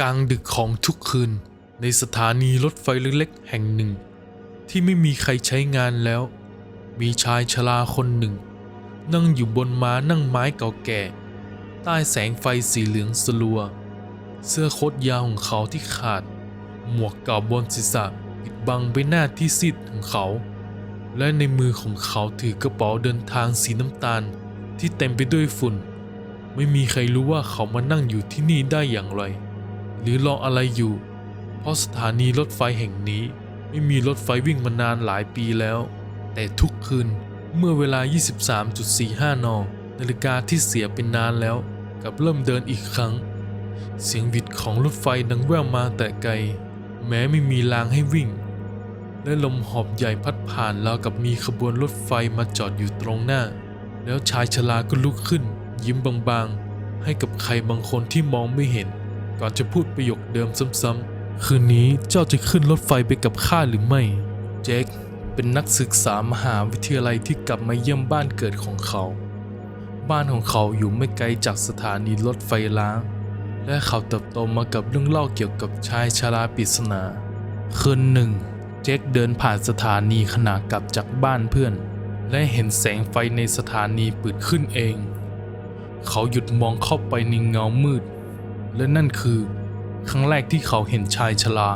กลางดึกของทุกคืน ในสถานีรถไฟเล็กๆแห่งหนึ่ง ที่ไม่มีใครใช้งานแล้ว มีชายชราคนหนึ่ง นั่งอยู่บนม้านั่งไม้เก่าแก่ ใต้แสงไฟสีเหลืองสลัว เสื้อโคตยาวของเขาที่ขาด หมวกเก่าบนศีรษะปิดบังใบหน้าที่ซีดของเขา และในมือของเขาถือกระเป๋าเดินทางสีน้ำตาลที่เต็มไปด้วยฝุ่น ไม่มีใครรู้ว่าเขามานั่งอยู่ที่นี่ได้อย่างไร หรือรออะไรอยู่ เพราะสถานีรถไฟแห่งนี้ไม่มีรถไฟวิ่งมานานหลายปีแล้ว แต่ทุกคืนเมื่อเวลา 23.45 น นาฬิกาที่เสียเป็นนานแล้วกับเริ่มเดินอีกครั้ง เสียงวิดของรถไฟดังแว่วมาแต่ไกล แม้ไม่มีรางให้วิ่ง และลมหอบใหญ่พัดผ่านราวกับมีขบวนรถไฟมาจอดอยู่ตรงหน้า แล้วชายชราก็ลุกขึ้น ยิ้มบางๆ ให้กับใครบางคนที่มองไม่เห็น ก่อนจะพูดประโยคเดิมซ้ำๆ คืนนี้เจ้าจะขึ้นรถไฟไปกับข้าหรือไม่ เจคเป็นนักศึกษามหาวิทยาลัยที่กลับมาเยี่ยมบ้านเกิดของเขา บ้านของเขาอยู่ไม่ไกลจากสถานีรถไฟล้าง และเขาเติบโตมากับเรื่องเล่าเกี่ยวกับชายชราปริศนา คืนหนึ่ง เจคเดินผ่านสถานีขณะกลับจากบ้านเพื่อน และเห็นแสงไฟในสถานีปืดขึ้นเอง เขาหยุดมองเข้าไปในเงามืด และนั่นคือ ครั้งแรกที่เขาเห็นชายชรา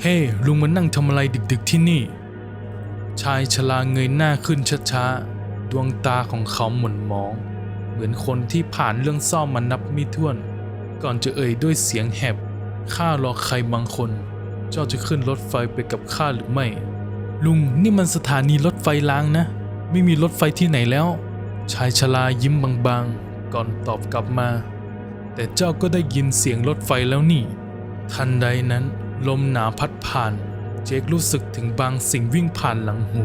เฮ้ลุงมานั่งทำอะไรดึกๆที่นี่ ชายชราเงยหน้าขึ้นช้าๆ ดวงตาของเขาหม่นมอง เหมือนคนที่ผ่านเรื่องเศร้ามานับไม่ถ้วน ก่อนจะเอ่ยด้วยเสียงแหบ ข้ารอใครบางคน เจ้าจะขึ้นรถไฟไปกับข้าหรือไม่ ลุงนี่มันสถานีรถไฟล้างนะ ไม่มีรถไฟที่ไหนแล้ว ชายชรายิ้มบางๆ ก่อนตอบกลับมา แต่เจ้าก็ได้ยินเสียงรถไฟแล้วนี่ ทันใดนั้น ลมหนาวพัดผ่าน เจครู้สึกถึงบางสิ่งวิ่งผ่านหลังหู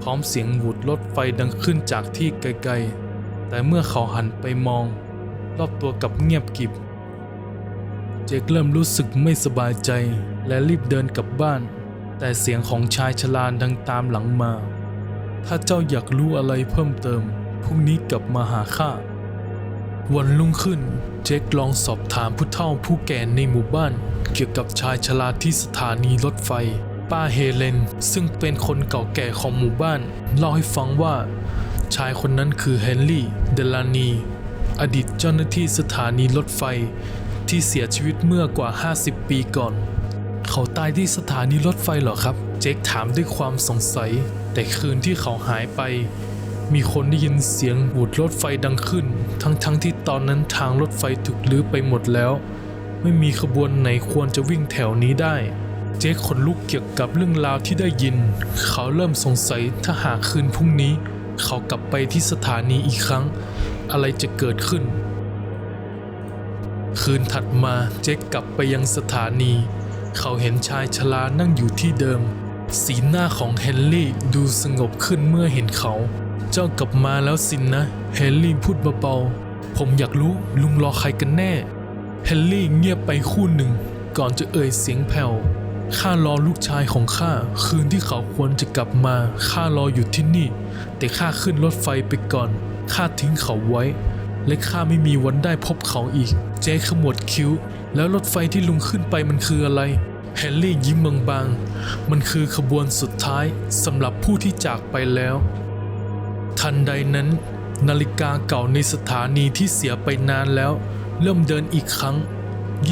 พร้อมเสียงหวูดรถไฟดังขึ้นจากที่ไกลๆ แต่เมื่อเขาหันไปมอง รอบตัวกับเงียบกิบ เจคเริ่มรู้สึกไม่สบายใจและรีบเดินกลับบ้าน แต่เสียงของชายชราดังตามหลังมา ถ้าเจ้าอยากรู้อะไรเพิ่มเติมพรุ่งนี้กลับมาหาข้า วันรุ่งขึ้น เจคลองสอบถามผู้เฒ่าผู้แก่ในหมู่บ้าน เกี่ยวกับชายชราที่สถานีรถไฟ ป้าเฮเลน ซึ่งเป็นคนเก่าแก่ของหมู่บ้าน เล่าให้ฟังว่า ชายคนนั้นคือเฮนรี่ เดลานี อดีตเจ้าหน้าที่สถานีรถไฟ ที่เสียชีวิตเมื่อกว่า 50 ปีก่อน เขาตายที่สถานีรถไฟเหรอครับ เจคถามด้วยความสงสัย แต่คืนที่เขาหายไป มีคนได้ยินเสียงหวูดรถไฟดังขึ้น ทั้งๆทที่ตอนนั้นทางรถไฟถูกลื้อไปหมดแล้ว ไม่มีขบวนไหนควรจะวิ่งแถวนี้ได้ เจคขนลุกเกี่ยวกับเรื่องราวที่ได้ยิน เขาเริ่มสงสัยถ้าหากคืนพรุ่งนี้ เขากลับไปที่สถานีอีกครั้ง อะไรจะเกิดขึ้น คืนถัดมาเจคกลับไปยังสถานี เขาเห็นชายชรานั่งอยู่ที่เดิม สีหน้าของเฮนรี่ดูสงบขึ้นเมื่อเห็นเขา เจ้ากลับมาแล้วสินนะ เฮนรี่พูดเบาๆ ผมอยากรู้ลุงรอใครกันแน่ เฮนรี่เงียบไปคู่หนึ่ง ก่อนจะเอ่ยเสียงแผ่ว ข้ารอลูกชายของข้าคืนที่เขาควรจะกลับมา ข้ารออยู่ที่นี่ แต่ข้าขึ้นรถไฟไปก่อน ข้าทิ้งเขาไว้ และข้าไม่มีวันได้พบเขาอีก เจ๊ขมวดคิ้ว แล้วรถไฟที่ลุงขึ้นไปมันคืออะไรแฮร์รี่ยิ้มบางๆ มันคือขบวนสุดท้ายสำหรับผู้ที่จากไปแล้ว ทันใดนั้น นาฬิกาเก่าในสถานีที่เสียไปนานแล้ว เริ่มเดินอีกครั้ง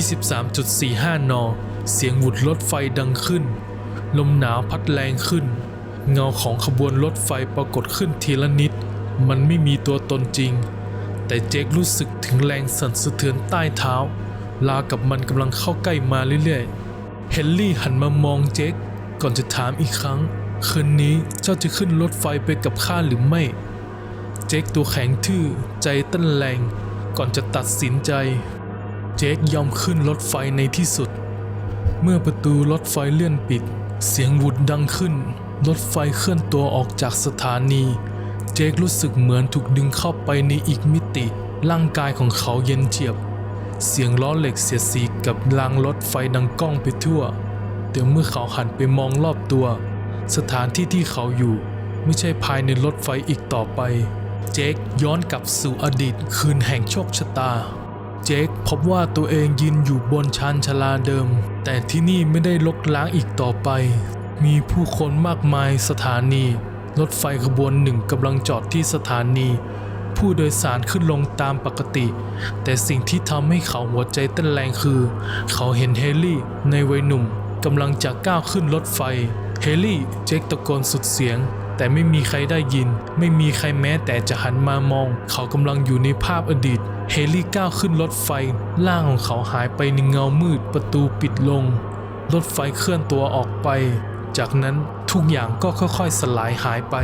23.45 น เสียงหวุดรถไฟดังขึ้น ลมหนาวพัดแรงขึ้น เงาของขบวนรถไฟปรากฏขึ้นทีละนิด มันไม่มีตัวตนจริง แต่เจครู้สึกถึงแรงสั่นสะเทือนใต้เท้า ลากับมันกำลังเข้าใกล้มาเรื่อยๆ เฮนรี่หันมามองเจคก่อนจะถามอีกครั้ง คืนนี้เจ้าจะขึ้นรถไฟไปกับข้าหรือไม่ เจคตัวแข็งทื่อใจเต้นแรง ก่อนจะตัดสินใจ เจคยอมขึ้นรถไฟในที่สุด เมื่อประตูรถไฟเลื่อนปิด เสียงหวุดดังขึ้น รถไฟเคลื่อนตัวออกจากสถานี เจครู้สึกเหมือนถูกดึงเข้าไปในอีกมิติ ร่างกายของเขาเย็นเฉียบ เสียงล้อเหล็กเสียดสีกับรางรถไฟดังก้องไปทั่ว แต่เมื่อเขาหันไปมองรอบตัว สถานที่ที่เขาอยู่ ไม่ใช่ภายในรถไฟอีกต่อไป เจคย้อนกลับสู่อดีตคืนแห่งโชคชะตา เจคพบว่าตัวเองยืนอยู่บนชานชาลาเดิม แต่ที่นี่ไม่ได้ลกล้างอีกต่อไป มีผู้คนมากมายสถานี รถไฟขบวนหนึ่งกำลังจอดที่สถานี ผู้โดยสารขึ้นลงตามปกติ แต่สิ่งที่ทำให้เขาหัวใจเต้นแรงคือ เขาเห็นเฮลี่ในวัยหนุ่มกำลังจะก้าวขึ้นรถไฟ เฮลี่เจคตะโกนสุดเสียง แต่ไม่มีใครได้ยิน ไม่มีใครแม้แต่จะหันมามอง เขากำลังอยู่ในภาพอดีต เฮลี่ก้าวขึ้นรถไฟ ร่างของเขาหายไปในเงามืดประตูปิดลง รถไฟเคลื่อนตัวออกไป จากนั้นทุกอย่างก็ค่อยๆสลายหายไป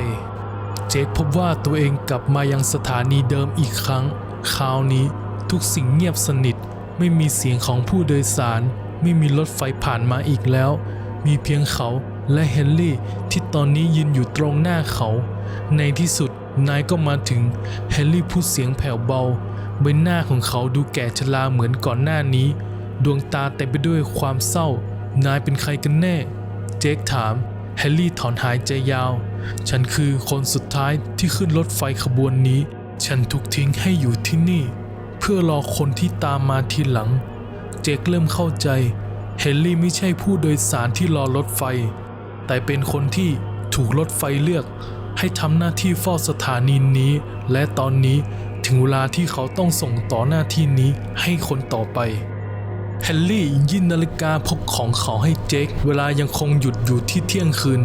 เจคพบว่าตัวเองกลับมายังสถานีเดิมอีกครั้ง คราวนี้ทุกสิ่งเงียบสนิท ไม่มีเสียงของผู้โดยสาร ไม่มีรถไฟผ่านมาอีกแล้ว มีเพียงเขา และเฮนรี่ที่ตอนนี้ยืนอยู่ตรงหน้าเขา ในที่สุดนายก็มาถึงเฮนรี่พูดเสียงแผ่วเบา ใบหน้าของเขาดูแก่ชราเหมือนก่อนหน้านี้ ดวงตาเต็มไปด้วยความเศร้า นายเป็นใครกันแน่ เจคถามแฮร์รี่ถอนหายใจยาว ฉันคือคนสุดท้ายที่ขึ้นรถไฟขบวนนี้ ฉันถูกทิ้งให้อยู่ที่นี่ เพื่อรอคนที่ตามมาทีหลัง เจคเริ่มเข้าใจ เฮนรี่ไม่ใช่ผู้โดยสารที่รอรถไฟ แต่เป็นคนที่ถูกรถไฟเลือก ให้ทำหน้าที่เฝ้าสถานีนี้ และตอนนี้ถึงเวลาที่เขาต้องส่งต่อหน้าที่นี้ให้คนต่อไปแฮร์รี่ยื่นนาฬิกาพกของเขาให้เจคเวลายังคงหยุดอยู่ที่เที่ยงคืน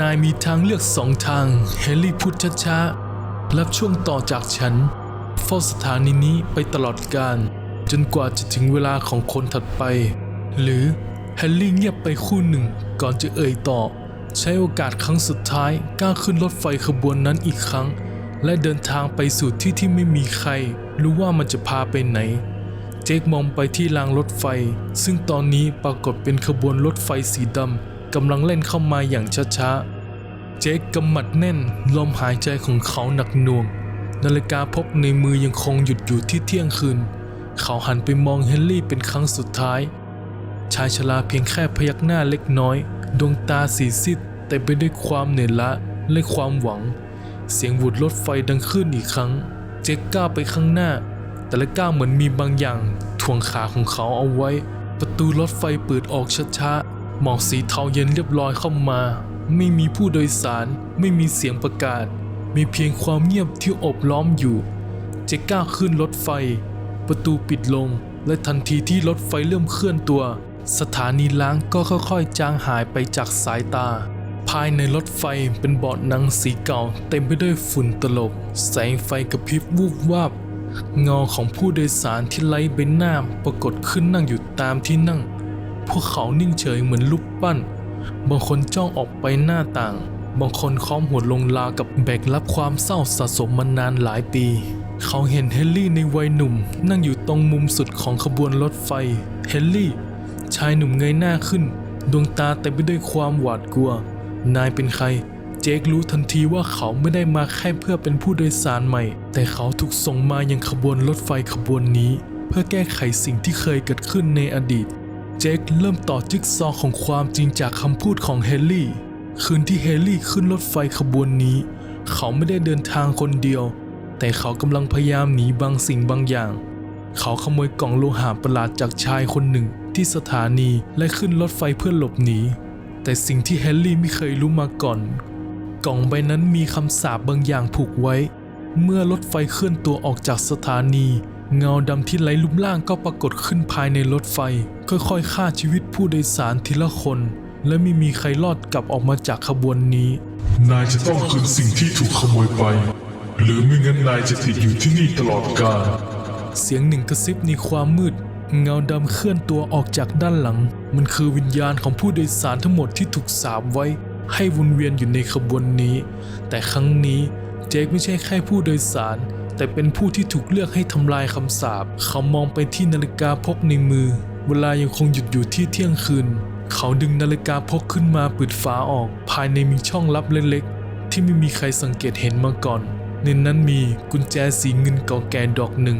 นายมีทางเลือกสองทางแฮร์รี่พูดช้าๆรับช่วงต่อจากฉันเฝ้าสถานีนี้ไปตลอดกาลจนกว่าจะถึงเวลาของคนถัดไป หรือแฮร์รี่เงียบไปคู่หนึ่ง ก่อนจะเอ่ยต่อ ใช้โอกาสครั้งสุดท้ายก้าวขึ้นรถไฟขบวนนั้นอีกครั้ง และเดินทางไปสู่ที่ที่ไม่มีใคร รู้ว่ามันจะพาไปไหน เจคมองไปที่รางรถไฟ ซึ่งตอนนี้ปรากฏเป็นขบวนรถไฟสีดำกำลังเล่นเข้ามาอย่างช้าๆ เจคกำหมัดแน่นลมหายใจของเขาหนักหน่วง นาฬิกาพกในมือยังคงหยุดอยู่ที่เที่ยงคืน เขาหันไปมองเฮนรี่เป็นครั้งสุดท้าย ชายชราเพียงแค่พยักหน้าเล็กน้อย ดวงตาสีซีดเต็มไปด้วยความเหนื่อยล้าและความหวัง เสียงหวุดรถไฟดังขึ้นอีกครั้ง เจคก้าวไปข้างหน้า แต่ละก้าวเหมือนมีบางอย่างถ่วงขาของเขาเอาไว้ ประตูรถไฟเปิดออกช้าๆหมอกสีเทาเย็นเรียบร้อยเข้ามา ไม่มีผู้โดยสาร ไม่มีเสียงประกาศ มีเพียงความเงียบที่อบล้อมอยู่ เจคก้าวขึ้นรถไฟ ประตูปิดลงและทันทีที่รถไฟเริ่มเคลื่อนตัว สถานีล้างก็ค่อยๆ จางหายไปจากสายตา ภายในรถไฟเป็นเบาะหนังสีเก่า เต็มไปด้วยฝุ่นตลบ แสงไฟกระพริบวูบวาบเงาของผู้โดยสารที่ไร้ใบหน้าปรากฏขึ้นนั่งอยู่ตามที่นั่ง พวกเขานิ่งเฉยเหมือนรูปปั้น บางคนจ้องออกไปหน้าต่าง บางคนค้อมหัวลงลากับแบกรับความเศร้าสะสมมานานหลายปี เขาเห็นเฮนรี่ในวัยหนุ่ม นั่งอยู่ตรงมุมสุดของขบวนรถไฟ เฮนรี่ ชายหนุ่มเงยหน้าขึ้น ดวงตาเต็มไปด้วยความหวาดกลัว นายเป็นใคร เจครู้ทันทีว่าเขาไม่ได้มาแค่เพื่อเป็นผู้โดยสารใหม่ แต่เขาถูกส่งมายังขบวนรถไฟขบวนนี้ เพื่อแก้ไขสิ่งที่เคยเกิดขึ้นในอดีต เจคเริ่มต่อจิ๊กซอว์ของความจริงจากคำพูดของเฮนรี่ คืนที่เฮนรี่ขึ้นรถไฟขบวนนี้ เขาไม่ได้เดินทางคนเดียว แต่เขากำลังพยายามหนีบางสิ่งบางอย่าง เขาขโมยกล่องโลหะประหลาดจากชายคนหนึ่ง ที่สถานีและขึ้นรถไฟเพื่อหลบหนี แต่สิ่งที่แฮร์รี่ไม่เคยรู้มาก่อน กล่องใบนั้นมีคำสาปบางอย่างผูกไว้ เมื่อรถไฟเคลื่อนตัวออกจากสถานี เงาดำที่ไร้รูปร่างก็ปรากฏขึ้นภายในรถไฟ ค่อยๆฆ่าชีวิตผู้โดยสารทีละคน และไม่มีใครรอดกลับออกมาจากขบวนนี้ นายจะต้องคืนสิ่งที่ถูกขโมยไป หรือไม่งั้นนายจะติดอยู่ที่นี่ตลอดกาลเสียงหนึ่งกระซิบในความมืด เงาดำเคลื่อนตัวออกจากด้านหลัง มันคือวิญญาณของผู้โดยสารทั้งหมดที่ถูกสาปไว้ ให้วนเวียนอยู่ในขบวนนี้ แต่ครั้งนี้เจคไม่ใช่แค่ผู้โดยสาร แต่เป็นผู้ที่ถูกเลือกให้ทำลายคำสาปเขามองไปที่นาฬิกาพกในมือ เวลายังคงหยุดอยู่ที่เที่ยงคืน เขาดึงนาฬิกาพกขึ้นมาปิดฝาออก ภายในมีช่องลับเล็กๆ ที่ไม่มีใครสังเกตเห็นมาก่อน ในนั้นมีกุญแจสีเงินเก่าแก่ดอกหนึ่ง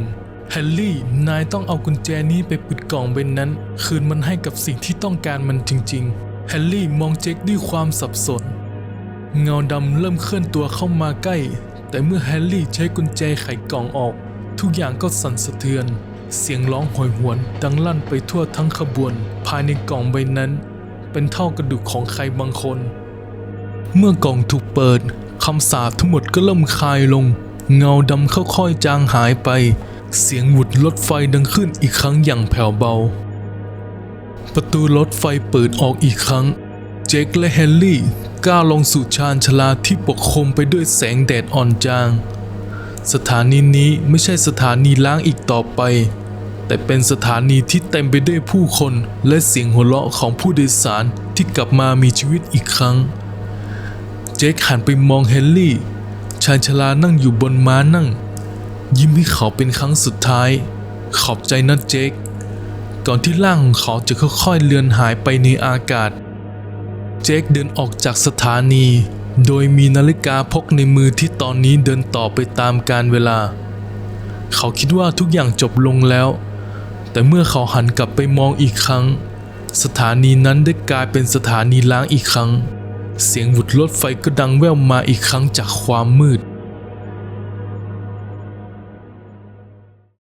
แฮร์รี่ นายต้องเอากุญแจนี้ไปปิดกล่องใบนั้น คืนมันให้กับสิ่งที่ต้องการมันจริง ๆ แฮร์รี่มองเจคด้วยความสับสน เงาดำเริ่มเคลื่อนตัวเข้ามาใกล้ แต่เมื่อแฮร์รี่ใช้กุญแจไขกล่องออก ทุกอย่างก็สั่นสะเทือน เสียงร้องโหยหวน ดังลั่นไปทั่วทั้งขบวน ภายในกล่องใบนั้น เป็นเท่ากระดูกของใครบางคน เมื่อกล่องถูกเปิดคำสาปทั้งหมดก็เริ่มคลายลง เงาดำค่อยๆจางหายไป เสียงหวุดรถไฟดังขึ้นอีกครั้งอย่างแผ่วเบา ประตูรถไฟเปิดออกอีกครั้ง เจคและแฮร์รี่ก้าวลงสู่ชานชลาที่ปกคลุมไปด้วยแสงแดดอ่อนจาง สถานีนี้ไม่ใช่สถานีล้างอีกต่อไป แต่เป็นสถานีที่เต็มไปด้วยผู้คนและเสียงหัวเราะของผู้โดยสารที่กลับมามีชีวิตอีกครั้ง เจคหันไปมองเฮนรี่ ชายชรานั่งอยู่บนม้านั่ง ยิ้มให้เขาเป็นครั้งสุดท้าย ขอบใจนะเจคก่อนที่ร่างของเขาจะค่อยๆเลือนหายไปในอากาศ เจคเดินออกจากสถานี โดยมีนาฬิกาพกในมือที่ตอนนี้เดินต่อไปตามกาลเวลา เขาคิดว่าทุกอย่างจบลงแล้ว แต่เมื่อเขาหันกลับไปมองอีกครั้ง สถานีนั้นได้กลายเป็นสถานีล้างอีกครั้ง เสียงหวุดรถไฟก็ดังแว่วมาอีกครั้งจากความมืด